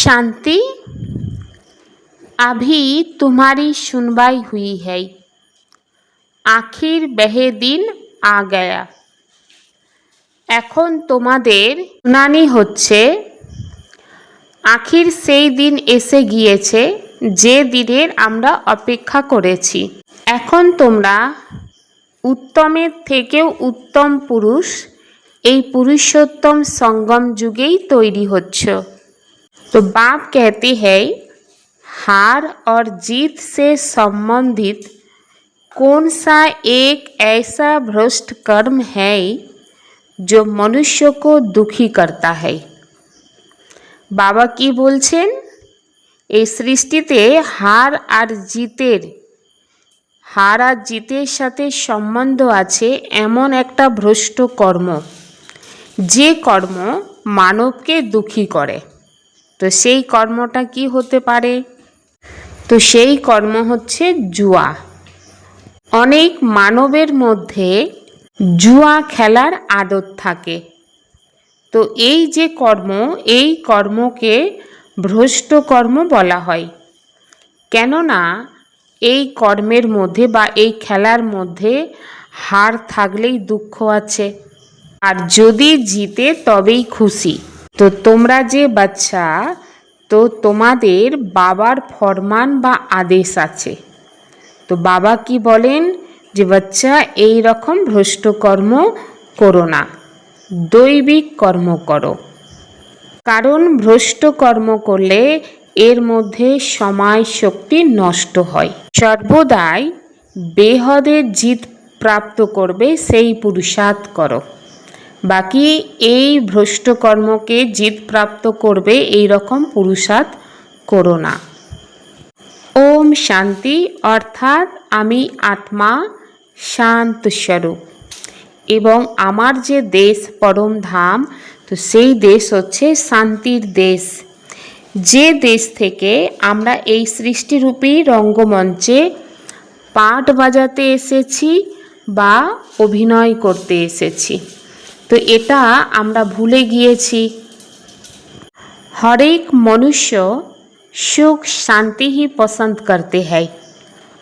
शांति अभी तुम्हारी सुनवाई हुई है आखिर वह दिन आ गया এখন তোমাদের শুনানি হচ্ছে আখির সেই দিন এসে গিয়েছে যে দিনের আমরা অপেক্ষা করেছি এখন তোমরা উত্তমের থেকেও উত্তম পুরুষ এই পুরুষোত্তম সঙ্গম যুগেই তৈরি হচ্ছ तो बाप कहते हैं हार और जीत से संबंधित कौन सा एक ऐसा भ्रष्ट कर्म है जो मनुष्य को दुखी करता है বাবা কি বলছেন এই সৃষ্টিতে হার আর জিতের হার আর জিতের সাথে সম্বন্ধ আছে এমন একটা ভ্রষ্ট কর্ম যে কর্ম মানবকে দুঃখী করে তো সেই কর্মটা কি হতে পারে? তো সেই কর্ম হচ্ছে জুয়া। অনেক মানবের মধ্যে জুয়া খেলার আদত থাকে। তো এই যে কর্ম, এই কর্মকে ভ্রষ্ট কর্ম বলা হয়। কেননা এই কর্মের মধ্যে বা এই খেলার মধ্যে হার থাকলেই দুঃখ আছে। আর যদি জিতে তবেই খুশি। তো তোমরা যে বাচ্চা, তো তোমাদের বাবার ফরমান বা আদেশ আছে। তো বাবা কি বলেন যে, বাচ্চা, এই রকম ভ্রষ্ট কর্ম করো না। দৈবিক কর্ম করো। কারণ ভ্রষ্ট কর্ম করলে এর মধ্যে সময় শক্তি নষ্ট হয়। সর্বদাই বেহদের জিত প্রাপ্ত করবে, সেই পুরুষার্থ করো। বাকি এই ভ্রষ্ট কর্মকে জিত প্রাপ্ত করবে এই রকম পুরুষার্থ করো না। ওম শান্তি, অর্থাৎ আমি আত্মা শান্ত স্বরূপ। এবং আমার যে দেশ পরম ধাম, তো সেই দেশ হচ্ছে শান্তির দেশ। যে দেশ থেকে আমরা এই সৃষ্টিরূপী রঙ্গমঞ্চে পাট বাজাতে এসেছি বা অভিনয় করতে এসেছি। তো এটা আমরা ভুলে গিয়েছি। হরেক মনুষ্য সুখ শান্তি হি পছন্দ করতে হ্যায়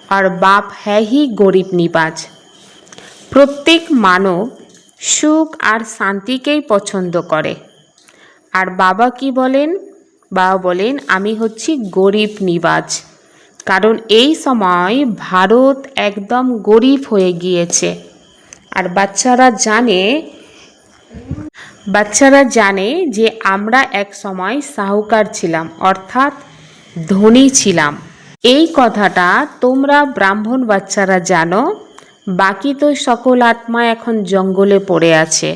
আর বাপ হ্যায় হি গরিব নিবাজ। প্রত্যেক মানব সুখ আর শান্তিকেই পছন্দ করে। আর বাবা কি বলেন? বাবা বলেন, আমি হচ্ছি গরিব নিবাজ, কারণ এই সময় ভারত একদম গরিব হয়ে গিয়েছে। আর বাচ্চারা জানে বাচ্চারা জানে যে আমরা এক সময় সাহুকার ছিলাম অর্থাৎ ধনী ছিলাম এই কথাটা তোমরা ব্রাহ্মণ বাচ্চারা জানো বাকি তো সকল আত্মা এখন জঙ্গলে পড়ে আছে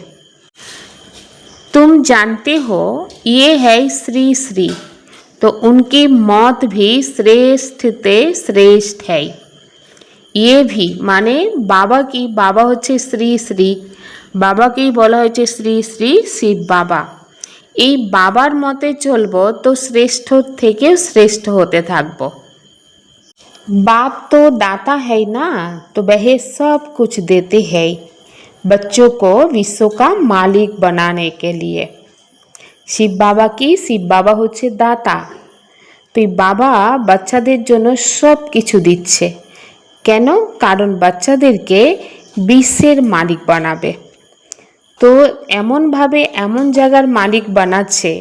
तुम जानते हो ये है श्री श्री तो उनकी मौत भी श्रेष्ठ ते श्रेष्ठ है ये भी মানে বাবা কি বাবা হচ্ছে শ্রী শ্রী বাবাকেই বলা হয়েছে শ্রী শ্রী শিব বাবা এই বাবার মতে চলবো তো শ্রেষ্ঠ থেকেও শ্রেষ্ঠ হতে থাকবো बाप तो दाता है ना तो वह सब कुछ देते हैं बच्चों को विश्व का मालिक बनाने के लिए শিব বাবা কি শিব বাবা হচ্ছে দাতা তো এই বাবা বাচ্চাদের জন্য সব কিছু দিচ্ছে কেন কারণ বাচ্চাদেরকে বিশ্বের মালিক বানাবে তো এমনভাবে এমন জায়গার মালিক বানাচ্ছে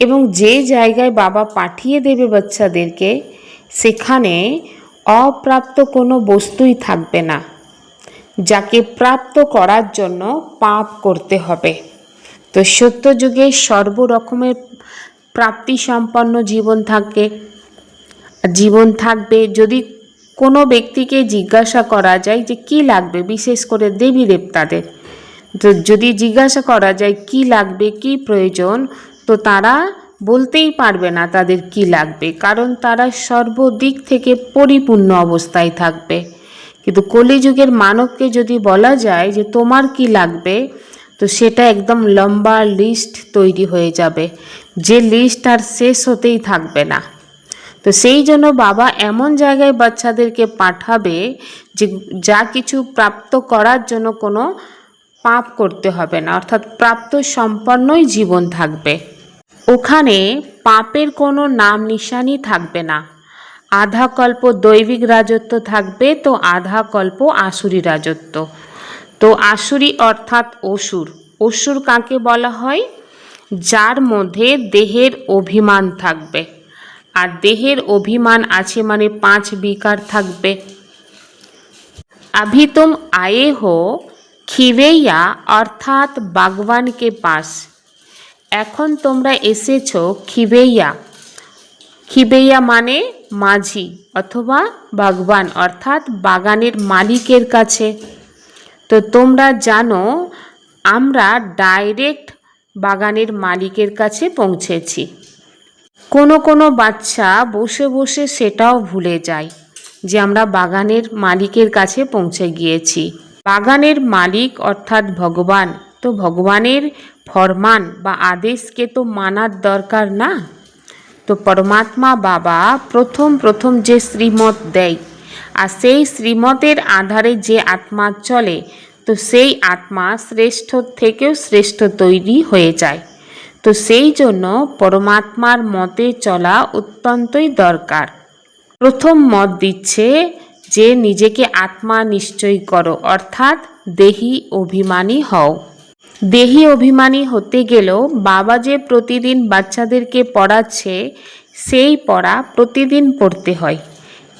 এবং যে জায়গায় বাবা পাঠিয়ে দেবে বাচ্চাদেরকে, সেখানে অপ্রাপ্ত কোনো বস্তুই থাকবে না, যাকে প্রাপ্ত করার জন্য পাপ করতে হবে। তো সত্য যুগে সর্বরকমের প্রাপ্তি সম্পন্ন জীবন থাকবে জীবন থাকবে যদি কোনো ব্যক্তিকে জিজ্ঞাসা করা যায় যে কি লাগবে, বিশেষ করে দেবী দেবতাদের যদি জিজ্ঞাসা করা যায় কি লাগবে, কি প্রয়োজন, তো তারা বলতেই পারবে না তাদের কি লাগবে। কারণ তারা সর্বদিক থেকে পরিপূর্ণ অবস্থায় থাকবে। কিন্তু কলিযুগের মানবকে যদি বলা যায় যে তোমার কি লাগবে, তো সেটা একদম লম্বা লিস্ট তৈরি হয়ে যাবে। যে লিস্ট আর শেষ হতেই থাকবে না। তো সেই জন্য বাবা এমন জায়গায় বাচ্চাদেরকে পাঠাবে যে যা কিছু প্রাপ্ত করার জন্য কোনো পাপ করতে হবে না অর্থাৎ প্রাপ্ত সম্পন্নই জীবন থাকবে ওখানে পাপের কোনো নাম নিশানি থাকবে না আধা কল্প দৈবিক রাজত্ব থাকবে তো আধা কল্প আসুরি রাজত্ব তো আসুরি অর্থাৎ অসুর অসুর কাকে বলা হয় যার মধ্যে দেহের অভিমান থাকবে আর দেহের অভিমান আছে মানে পাঁচ বিকার থাকবে अभी तुम आए हो খিবেইয়া অর্থাৎ বাগবানকে পাস। এখন তোমরা এসেছ খিবেইয়া খিবেইয়া মানে মাঝি অথবা বাগবান অর্থাৎ বাগানের মালিকের কাছে। তো তোমরা জানো, আমরা ডাইরেক্ট বাগানের মালিকের কাছে পৌঁছেছি। কোনো কোনো বাচ্চা বসে বসে সেটাও ভুলে যায় যে আমরা বাগানের মালিকের কাছে পৌঁছে গিয়েছি। বাগানের মালিক অর্থাৎ ভগবান। তো ভগবানের ফরমান বা আদেশকে তো মানার দরকার না। তো পরমাত্মা বাবা প্রথম প্রথম যে শ্রীমত দেয়, আর সেই শ্রীমতের আধারে যে আত্মা চলে, তো সেই আত্মা শ্রেষ্ঠ থেকেও শ্রেষ্ঠ তৈরি হয়ে যায়। তো সেই জন্য পরমাত্মার মতে চলা অত্যন্তই দরকার। প্রথম মত দিচ্ছে যে নিজেকে আত্মা নিশ্চয় করো অর্থাৎ দেহি অভিমানী হও দেহি অভিমানী হতে গেলেও বাবা যে প্রতিদিন বাচ্চাদেরকে পড়াচ্ছে সেই পড়া প্রতিদিন পড়তে হয়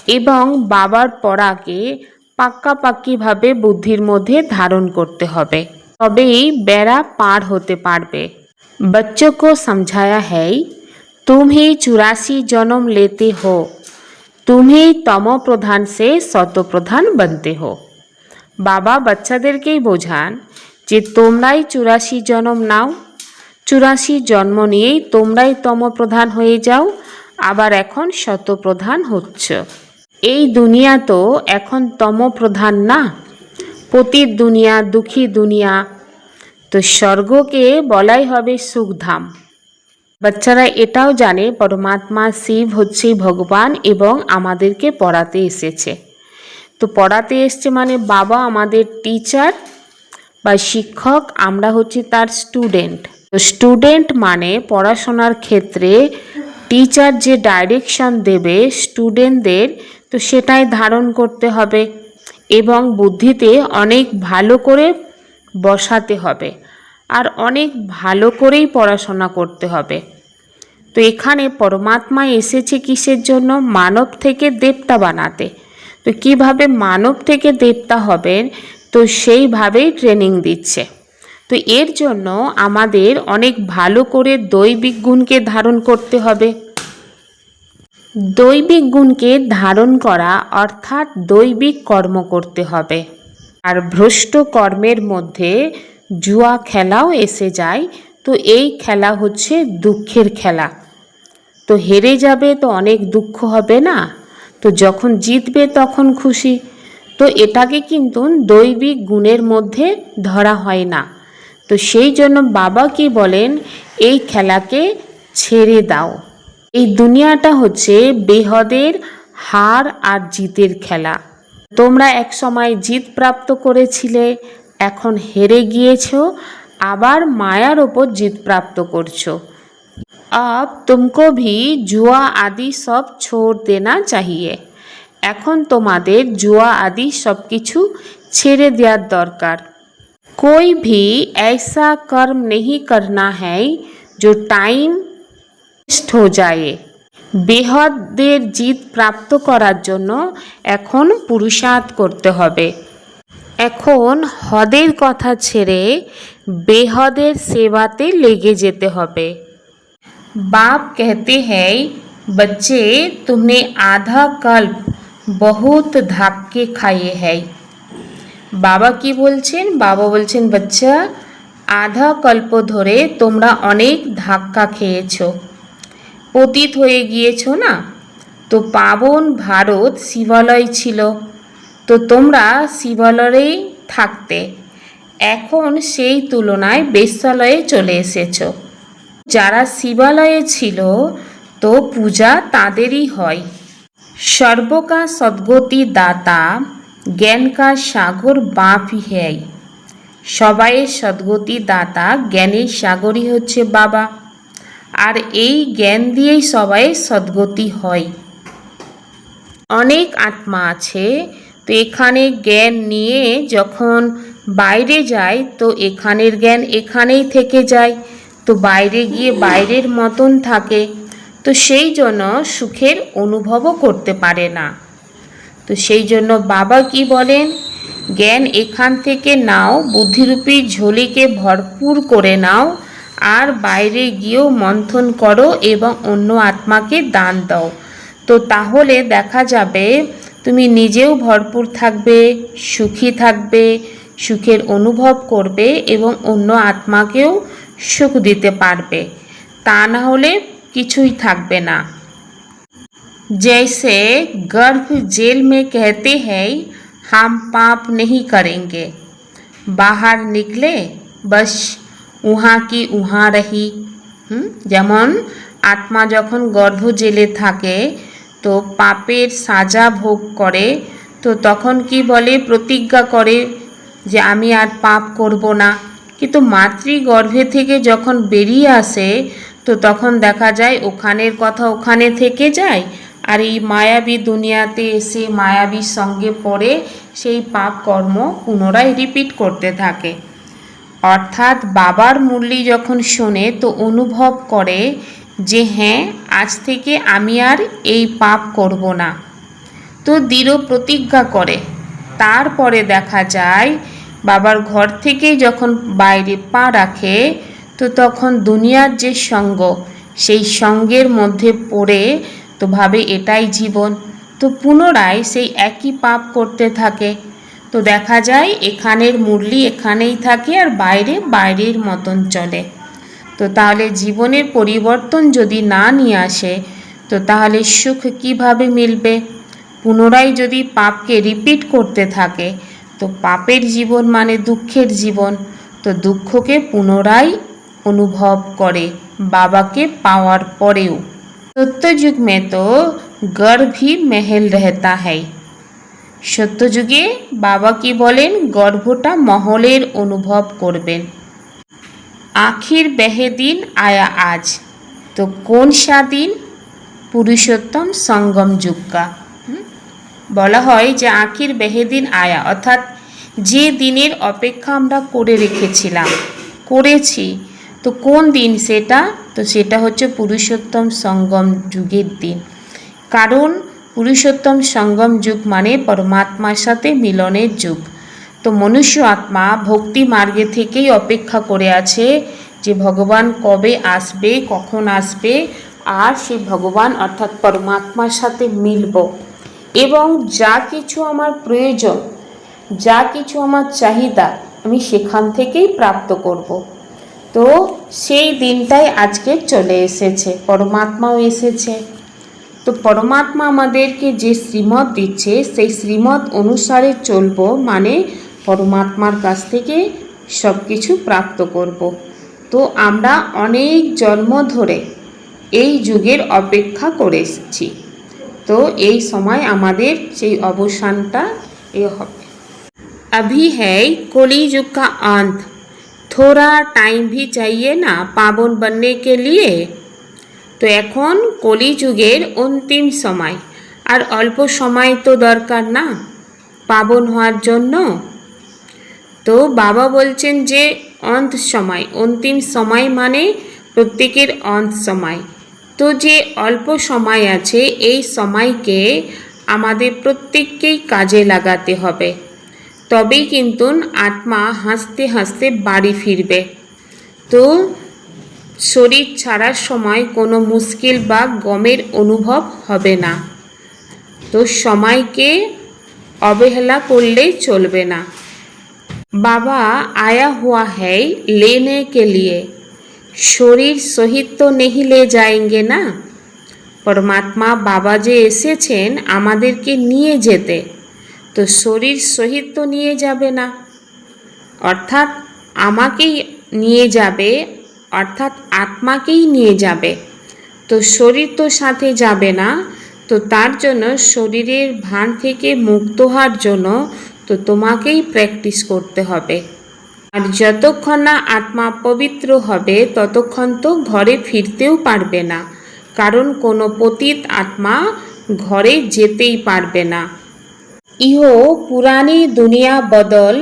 এবং বাবার পড়াকে পাক্কাপাক্কিভাবে বুদ্ধির মধ্যে ধারণ করতে হবে তবেই বেড়া পার হতে পারবে बच्चों को समझाया है तुम ही चौरासी जन्म लेते हो তুমি তম প্রধান সে শতপ্রধান বনতে হো বাবা বাচ্চাদেরকেই বোঝান যে তোমরাই চুরাশি জন্ম নাও চুরাশি জন্ম নিয়েই তোমরাই তম প্রধান হয়ে যাও আবার এখন শতপ্রধান হচ্ছ এই দুনিয়া তো এখন তমপ্রধান না পতির দুনিয়া দুঃখী দুনিয়া তো স্বর্গকে বলাই হবে সুখধাম বাচ্চারা এটাও জানে পরমাত্মা শিব হচ্ছে ভগবান এবং আমাদেরকে পড়াতে এসেছে। তো পড়াতে এসছে মানে বাবা আমাদের টিচার বা শিক্ষক, আমরা হচ্ছি তার স্টুডেন্ট তো স্টুডেন্ট মানে পড়াশোনার ক্ষেত্রে টিচার যে ডাইরেকশন দেবে স্টুডেন্টদের তো সেটাই ধারণ করতে হবে এবং বুদ্ধিতে অনেক ভালো করে বসাতে হবে। আর অনেক ভালো করেই পড়াশোনা করতে হবে। তো এখানে পরমাত্মা এসেছে কিসের জন্য? মানব থেকে দেবতা বানাতে। তো কীভাবে মানব থেকে দেবতা হবেন? তো সেইভাবেই ট্রেনিং দিচ্ছে। তো এর জন্য আমাদের অনেক ভালো করে দৈবিক গুণকে ধারণ করতে হবে। দৈবিক গুণকে ধারণ করা অর্থাৎ দৈবিক কর্ম করতে হবে। আর ভ্রষ্ট কর্মের মধ্যে জুয়া খেলাও এসে যায়। তো এই খেলা হচ্ছে দুঃখের খেলা। তো হেরে যাবে তো অনেক দুঃখ হবে না? তো যখন জিতবে তখন খুশি। তো এটাকে কিন্তু দৈবিক গুণের মধ্যে ধরা হয় না। তো সেই জন্য বাবা কি বলেন, এই খেলাকে ছেড়ে দাও। এই দুনিয়াটা হচ্ছে বেহদের হার আর জিতের খেলা। তোমরা এক সময় জিত প্রাপ্ত করেছিলে এখন হেরে গিয়েছো আবার মায়ার ওপর জিত প্রাপ্ত করছো अब तुमको भी जुआ आदि सब छोड़ देना चाहिए এখন তোমাদের জুয়া আদি সব কিছু ছেড়ে দেওয়ার দরকার कोई भी ऐसा कर्म नहीं करना है जो टाइम वेस्ट हो যায় বেহদের জিত প্রাপ্ত করার জন্য এখন পুরুষার্থ করতে হবে এখন হদের কথা ছেড়ে বেহদের সেবাতে লেগে যেতে হবে बाप कहते हैं बच्चे तुमने आधा कल्प बहुत धक्के खाए हैं বাবা কি বলছেন বাবা বলছেন বাচ্চা আধা কল্প ধরে তোমরা অনেক ধাক্কা খেয়েছো পতিত হয়ে গিয়েছো না তো পাবন ভারত শিবালয় ছিল তো তোমরা শিবালয়েই থাকতে। এখন সেই তুলনায় বেশ্যালয়ে চলে এসেছ। যারা শিবালয়ে ছিল, তো পূজা তাদেরই হয়। সর্বকা সদ্গতি দাতা জ্ঞান কা সাগর বাপি হ্যায় সবাইয়ের সদ্গতি দাতা জ্ঞানের সাগরই হচ্ছে বাবা। আর এই জ্ঞান দিয়েই সবাই সদ্গতি হয়। অনেক আত্মা আছে তো এখানে জ্ঞান নিয়ে যখন বাইরে যায়, তো এখানের জ্ঞান এখানেই থেকে যায়। তো বাইরে গিয়ে বাইরের মতন থাকে। তো সেই জন্য সুখের অনুভবও করতে পারে না। তো সেই জন্য বাবা কি বলেন? জ্ঞান এখান থেকে নাও, বুদ্ধিরূপী ঝোলিকে ভরপুর করে নাও, আর বাইরে গিয়েও মন্থন করো এবং অন্য আত্মাকে দান দাও। তো তাহলে দেখা যাবে তুমি নিজেও ভরপুর থাকবে সুখী থাকবে সুখের অনুভব করবে এবং অন্য আত্মাকেও সুখ দিতে পারবে তা না হলে কিছুই থাকবে না जैसे गर्भ जेल में कहते हैं हम पाप नहीं करेंगे बाहर निकले बस উহা কি উহা রহি হুম যেমন আত্মা যখন গর্ভ জেলে থাকে তো পাপের সাজা ভোগ করে, তো তখন কি বলে? প্রতিজ্ঞা করে যে আমি আর পাপ করব না। কিন্তু মাতৃগর্ভে থেকে যখন বেরিয়ে আসে, তো তখন দেখা যায় ওখানের কথা ওখানে থেকে যায়। আর এই মায়াবী দুনিয়াতে এসে মায়াবীর সঙ্গে পড়ে সেই পাপ কর্ম পুনরায় রিপিট করতে থাকে। অর্থাৎ বাবার মুরলি যখন শোনে, তো অনুভব করে যে হ্যাঁ আজ থেকে আমি আর এই পাপ করব না। তো দৃঢ় প্রতিজ্ঞা করে। তারপরে দেখা যায়, বাবার ঘর থেকে যখন বাইরে পা রাখে, তো তখন দুনিয়ার যে সঙ্গ, সেই সঙ্গের মধ্যে পড়ে, তো ভাবে এটাই জীবন। তো পুনরায় সেই একই পাপ করতে থাকে। তো দেখা যায়, এখানের মুরলি এখানেই থাকে আর বাইরে বাইরের মতন চলে। তো তাহলে জীবনের পরিবর্তন যদি না নিয়ে আসে, তো তাহলে সুখ কীভাবে মিলবে? পুনরায় যদি পাপকে রিপিট করতে থাকে, তো পাপের জীবন মানে দুঃখের জীবন। তো দুঃখকে পুনরায় অনুভব করে বাবাকে পাওয়ার পরেও। সত্যযুগ মে তো গর্ভই মেহেল রেহতা হয় সত্যযুগে বাবা কি বলেন? গর্ভটা মহলের অনুভব করবেন। আখির বেহে দিন আয়া আজ। তো কোন সা দিন পুরুষোত্তম সঙ্গম হুম? বলা হয় যে আখির বেহেদিন আয়া, অর্থাৎ যে দিনের অপেক্ষা আমরা করে রেখেছিলাম, করেছি, তো কোন দিন সেটা? তো সেটা হচ্ছে পুরুষোত্তম সঙ্গম যুগের দিন। কারণ পুরুষোত্তম সঙ্গম যুগ মানে পরমাত্মার সাথে মিলনের যুগ। তো মনুষ্য আত্মা ভক্তি মার্গে থেকেই অপেক্ষা করে আছে যে ভগবান কবে আসবে, কখন আসবে, আর সেই ভগবান অর্থাৎ পরমাত্মার সাথে মিলব এবং যা কিছু আমার প্রয়োজন, যা কিছু আমার চাহিদা, আমি সেখান থেকেই প্রাপ্ত করব। তো সেই দিনটাই আজকে চলে এসেছে, পরমাত্মাও এসেছে তো পরমাত্মা আমাদেরকে যে শ্রীমত দিচ্ছে, সেই শ্রীমত অনুসারে চলবো মানে পরমাত্মার কাছ থেকে সব কিছু প্রাপ্ত করব। তো আমরা অনেক জন্ম ধরে এই যুগের অপেক্ষা করে এসেছি তো এই সময় আমাদের সেই অবসানটা এ হবে अभी है कली युग का अंत थोड़ा टाइम भी चाहिए ना पावन बनने के लिए তো এখন কলিযুগের অন্তিম সময় আর অল্প সময় তো দরকার না পাবন হওয়ার জন্য তো বাবা বলছেন যে অন্ত সময় অন্তিম সময় মানে প্রত্যেকের অন্ত সময় তো যে অল্প সময় আছে, এই সময়কে আমাদের প্রত্যেককেই কাজে লাগাতে হবে। তবেই কিন্তু আত্মা হাসতে হাসতে বাড়ি ফিরবে। তো শরীর ছাড়ার সময় কোনো মুশকিল বা গমের অনুভব হবে না। তো সময়কে অবহেলা করলেই চলবে না। বাবা আয়া হুয়া है लेने के लिए শরীর সহিত তো নেহি লে যায়েঙ্গে না পরমাত্মা বাবা যে এসেছেন আমাদেরকে নিয়ে যেতে তো শরীর সহিত তো নিয়ে যাবে না অর্থাৎ আমাকেই নিয়ে যাবে অর্থাৎ আত্মাকেই নিয়ে যাবে তো শরীর তো সাথে যাবে না তো তার জন্য শরীরের ভান থেকে মুক্ত হওয়ার জন্য তো তোমাকেই প্র্যাকটিস করতে হবে। আর যতক্ষণ না আত্মা পবিত্র হবে, ততক্ষণ তো ঘরে ফিরতেও পারবে না। কারণ কোনো পতীত আত্মা ঘরে যেতেই পারবে না। ইহ পুরানি দুনিয়া বদল,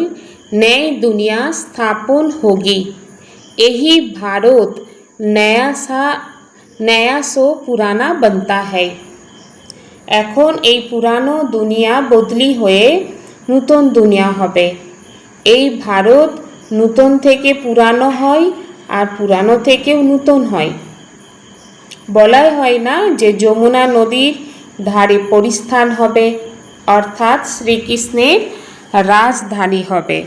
ন্যায় দুনিয়া স্থাপন হোগি। এহি ভারত নয়া নয়া সো পুরানা বনতা হ্যায়। এখন এই পুরানো দুনিয়া বদলি হয়ে নূতন দুনিয়া হবে এই ভারত নূতন থেকে পুরানো হয় আর পুরানো থেকেও নূতন হয় বলাই হয় না যে যমুনা নদীর ধারে পরিস্থান হবে অর্থাৎ শ্রীকৃষ্ণের রাজধানী হবে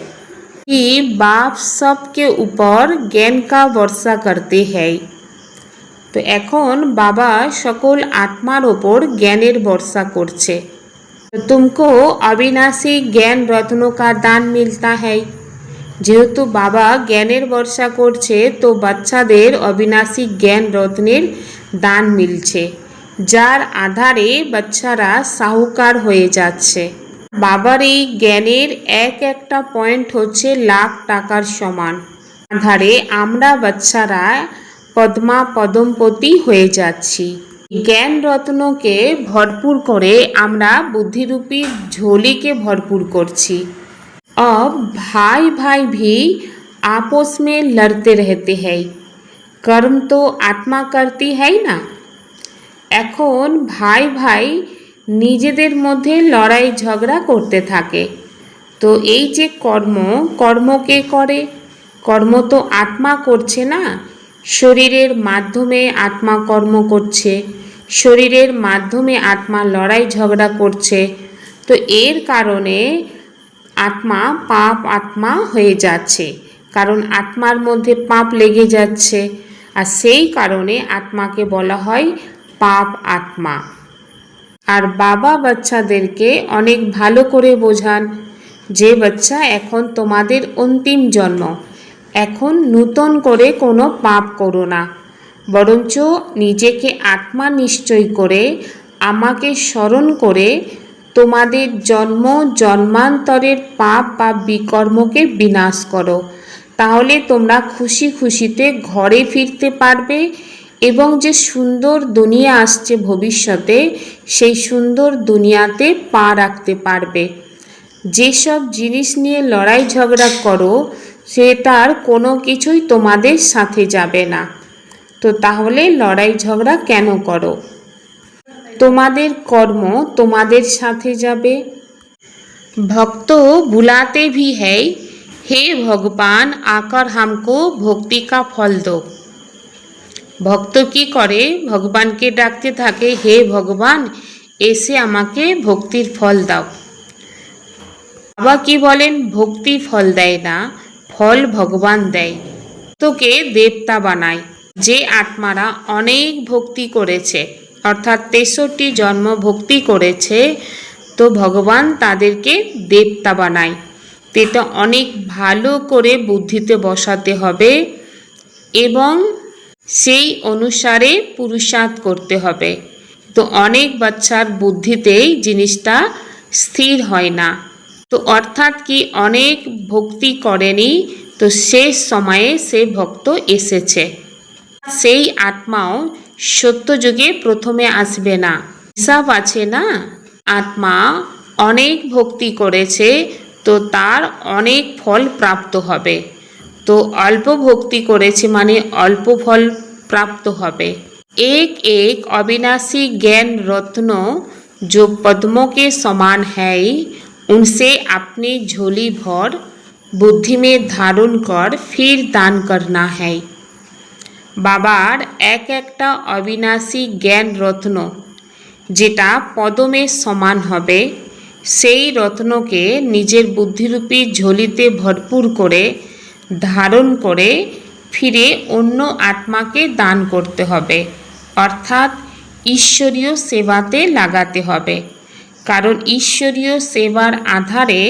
कि बाप सबके ऊपर ज्ञान का वर्षा करते हैं তো এখন বাবা সকল আত্মার ওপর জ্ঞানের বর্ষা করছে তুমকো অবিনাশী জ্ঞান রত্ন কা দান মিলতা है। যেহেতু বাবা জ্ঞানের বর্ষা করছে তো বাচ্চাদের অবিনাশী জ্ঞান রত্নের দান মিলছে যার আধারে বাচ্চারা সাহুকার হয়ে যাচ্ছে বাবার এই জ্ঞানের এক একটা পয়েন্ট হচ্ছে লাখ টাকার সমান আধারে আমরা বাচ্চারা পদ্মা পদমপতি হয়ে যাচ্ছি জ্ঞান রত্নকে ভরপুর করে আমরা বুদ্ধিরূপী ঝোলিকে ভরপুর করছি अब भाई भाई भी आपस में लड़ते रहते हैं कर्म तो आत्मा करती है ना এখন ভাই ভাই নিজেদের মধ্যে লড়াই ঝগড়া করতে থাকে তো এই যে কর্ম কর্ম কে করে কর্ম তো আত্মা করছে না শরীরের মাধ্যমে আত্মা কর্ম করছে, শরীরের মাধ্যমে আত্মা লড়াই ঝগড়া করছে, তো এর কারণে আত্মা পাপ আত্মা হয়ে যাচ্ছে, কারণ আত্মার মধ্যে পাপ লেগে যাচ্ছে, আর সেই কারণে আত্মাকে বলা হয় পাপ আত্মা। আর বাবা বাচ্চাদেরকে অনেক ভালো করে বোঝান, যে বাচ্চা এখন তোমাদের অন্তিম জন্ম এখন নূতন করে কোনো পাপ করো না, বরঞ্চ নিজেকে আত্মা নিশ্চয় করে, আমাকে স্মরণ করে তোমাদের জন্ম, জন্মান্তরের পাপ বা বিকর্মকে বিনাশ করো। তাহলে তোমরা খুশি খুশিতে ঘরে ফিরতে পারবে এবং যে সুন্দর দুনিয়া আসছে ভবিষ্যতে, সেই সুন্দর দুনিয়াতে পা রাখতে পারবে। যেসব জিনিস নিয়ে লড়াই ঝগড়া করো সে তার কোনো কিছুই তোমাদের সাথে যাবে না। তো তাহলে লড়াই ঝগড়া কেন করো? তোমাদের কর্ম তোমাদের সাথে যাবে। ভক্ত বুলাতে ভি হ্যাই হে ভগবান, আকার হামকো ভক্তি কা ফল দো। ভক্ত কি করে? ভগবানকে ডাকতে থাকে, হে ভগবান, এসে আমাকে ভক্তির ফল দাও। বাবা কি বলেন? ভক্তি ফল দেয় না। ফল ভগবান দেয়। তোকে দেবতা বানায়, যে আত্মারা অনেক ভক্তি করেছে, অর্থাৎ তেষট্টি জন্ম ভক্তি করেছে, তো ভগবান তাদেরকে দেবতা বানায়। তো এটা অনেক ভালো করে বুদ্ধিতে বসাতে হবে এবং সেই অনুসারে পুরুষার্থ করতে হবে। তো অনেক বাচ্চার বুদ্ধিতেই জিনিসটা স্থির হয় না। তো অর্থাৎ কি অনেক ভক্তি করেনি তো শেষ সময়ে সে ভক্ত এসেছে সেই আত্মাও সত্যযুগে প্রথমে আসবে না হিসাব আছে না আত্মা অনেক ভক্তি করেছে তো তার অনেক ফল প্রাপ্ত হবে তো অল্প ভক্তি করেছে মানে অল্প ফল প্রাপ্ত হবে एक एक अविनाशी ज्ञान रत्न जो पद्मों के समान है उनसे अपनी झोली भर बुद्धि में धारण कर फिर दान करना है বাবার এক একটা অবিনাশী জ্ঞান রত্ন যেটা পদমের সমান হবে সেই রত্নকে নিজের বুদ্ধিরূপী ঝুলিতে ভরপুর করে ধারণ করে ফিরে অন্য আত্মাকে দান করতে হবে অর্থাৎ ঈশ্বরীয় সেবাতে লাগাতে হবে কারণ ঈশ্বরীয় সেবার আধারে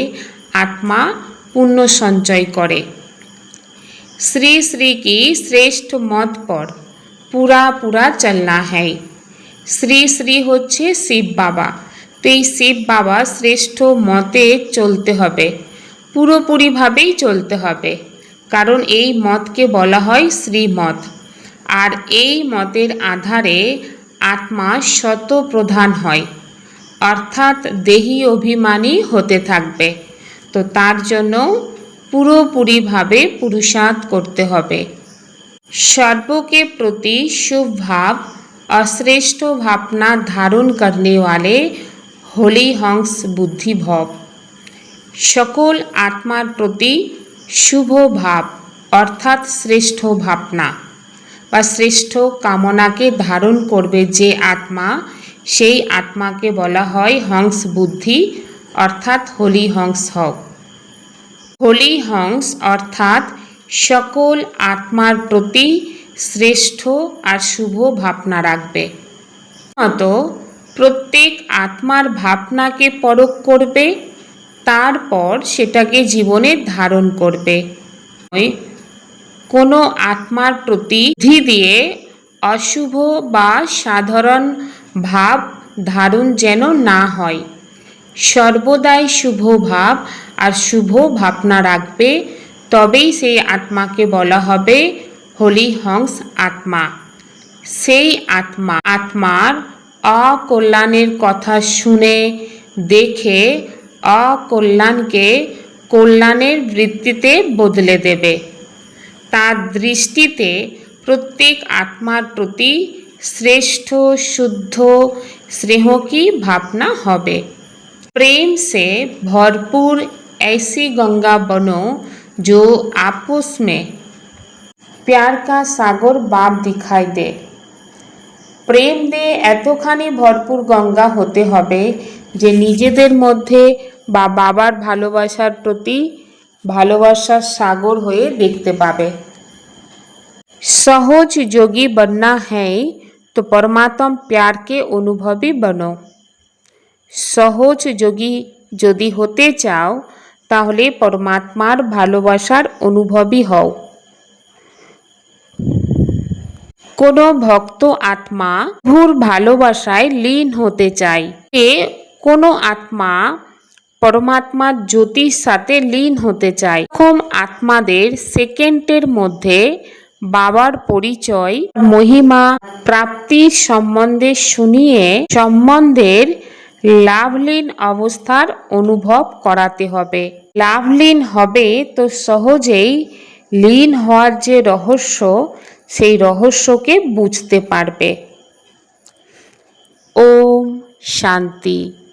আত্মা পুণ্য সঞ্চয় করে। শ্রী শ্রী কি শ্রেষ্ঠ মত পর পুরা পুরা চলনা হ্যায়। শ্রী শ্রী হচ্ছে শিব বাবা। তো এই শিব বাবা শ্রেষ্ঠ মতে চলতে হবে, পুরোপুরিভাবেই চলতে হবে। কারণ এই মতকে বলা হয় শ্রীমত। আর এই মতের আধারে আত্মা শতপ্রধান হয়। অর্থাৎ দেহি অভিমানী হতে থাকবে তো তার জন্য পুরোপুরিভাবে পুরুষার্থ করতে হবে सर्वों के प्रति शुभ भाव और श्रेष्ठ भावना धारण करने वाले होली हंस बुद्धि भाव সকল আত্মার প্রতি শুভ ভাব অর্থাৎ শ্রেষ্ঠ ভাবনা বা শ্রেষ্ঠ কামনাকে ধারণ করবে যে আত্মা সেই আত্মাকে বলা হয় হংস বুদ্ধি, অর্থাৎ হোলি হংস হক হোলি হংস অর্থাৎ সকল আত্মার প্রতি শ্রেষ্ঠ আর শুভ ভাবনা রাখবে। মত প্রত্যেক আত্মার ভাবনাকে পরখ করবে, তারপর সেটাকে জীবনে ধারণ করবে। কোনো আত্মার প্রতি দিয়ে অশুভ বা সাধারণ ভাব ধারণ যেন না হয়। সর্বদাই শুভ ভাব আর শুভ ভাবনা রাখবে, তবেই সেই আত্মাকে বলা হবে হোলি হংস আত্মা। সেই আত্মা, আত্মার অকল্যাণের কথা শুনে দেখে অকল্যাণকে কল্যাণের বৃত্তিতে বদলে দেবে। তার দৃষ্টিতে প্রত্যেক আত্মার প্রতি श्रेष्ठ शुद्ध स्नेह की भावना হবে प्रेम से भरपूर ऐसी गंगा बनो जो आपस में प्यार का सागर बाप दिखाई दे প্রেম দিয়ে এতখানি ভরপুর গঙ্গা হতে হবে যে নিজেদের মধ্যে বা বাবার ভালোবাসার প্রতি ভালোবাসার সাগর হয়ে দেখতে পাবে সহজ যোগী बनना है तो परमात्म प्यार के अनुभवी बनो সহজ যোগী যদি হতে চাও তাহলে পরমাত্মার ভালোবাসার অনুভবী হও কোনো ভক্ত আত্মা ভুর ভালোবাসায় লীন হতে চায় এ কোনো আত্মা পরমাত্মার জ্যোতির সাথে লীন হতে চায় এরকম আত্মাদের সেকেন্ডের মধ্যে বাবার পরিচয়, মহিমা প্রাপ্তির সম্বন্ধে শুনিয়ে সম্বন্ধের লাভলীন অবস্থার অনুভব করাতে হবে। লাভলীন হবে তো সহজেই লীন হওয়ার যে রহস্য, সেই রহস্যকে বুঝতে পারবে। ওম শান্তি।